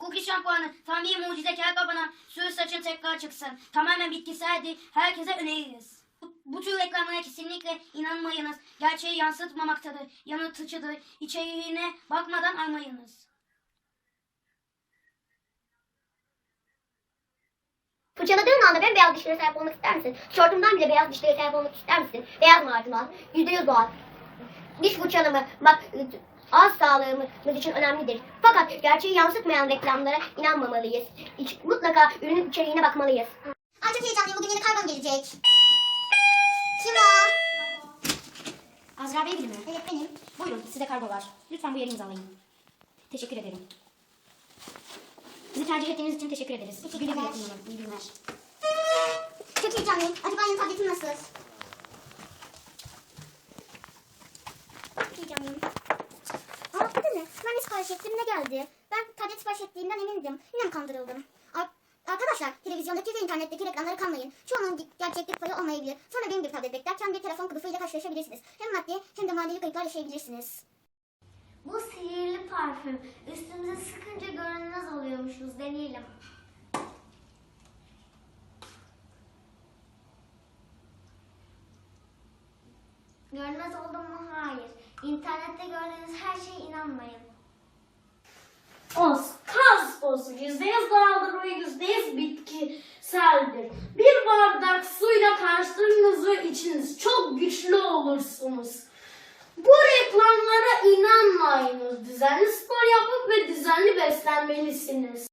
Cookie şampuanı tam bir mucize kel kabana. Sür saçın tekrar çıksın. Tamamen bitkiseldi. Herkese öneririz. Bu, bu tür reklamlara kesinlikle inanmayınız. Gerçeği yansıtmamaktadır. Yanıltıcıdır. İçeriğine bakmadan almayınız. Fırçaladığın anda bembeyaz dişlere sahip olmak ister misin? Tişörtümden bile beyaz dişlere sahip olmak ister misin? Beyaz yüzde yüz doğal. Diş fırçalama, bak ağız sağlığımız için önemlidir. Fakat gerçeği yansıtmayan reklamlara inanmamalıyız. İç- mutlaka ürünün içeriğine bakmalıyız. Ay çok heyecanlıyım. Bugün yeni kargom gelecek. Kim o? Azra Bey mi? Evet benim. Buyurun size kargo var. Lütfen bu yeri imzalayın. Teşekkür ederim. Bizi tercih ettiğiniz için teşekkür ederiz. Teşekkür Güle güle kullanın. İyi günler. Çok heyecanlıyım. Acaba yeni tabletim nasıl? Çok heyecanlıyım. Ne geldi? Ben tablet sipariş ettiğimden emindim. Yine kandırıldım? Ar- Arkadaşlar televizyondaki ve internetteki reklamlara kanmayın. Çoğunun ge- gerçeklik payı olmayabilir. Sonra benim gibi tablet beklerken bir telefon kılıfıyla karşılaşabilirsiniz. Hem maddi hem de manevi kayıplar yaşayabilirsiniz. Bu sihirli parfüm. Üstümüze sıkınca görünmez oluyormuşuz. Deneyelim. Görünmez oldum mu? Hayır. İnternette gördüğünüz her şeye inanmayın. %100 doğaldır ve %100 bitkiseldir. Bir bardak suyla karşılığınızı içiniz. Çok güçlü olursunuz. Bu reklamlara inanmayınız. Düzenli spor yapıp ve düzenli beslenmelisiniz.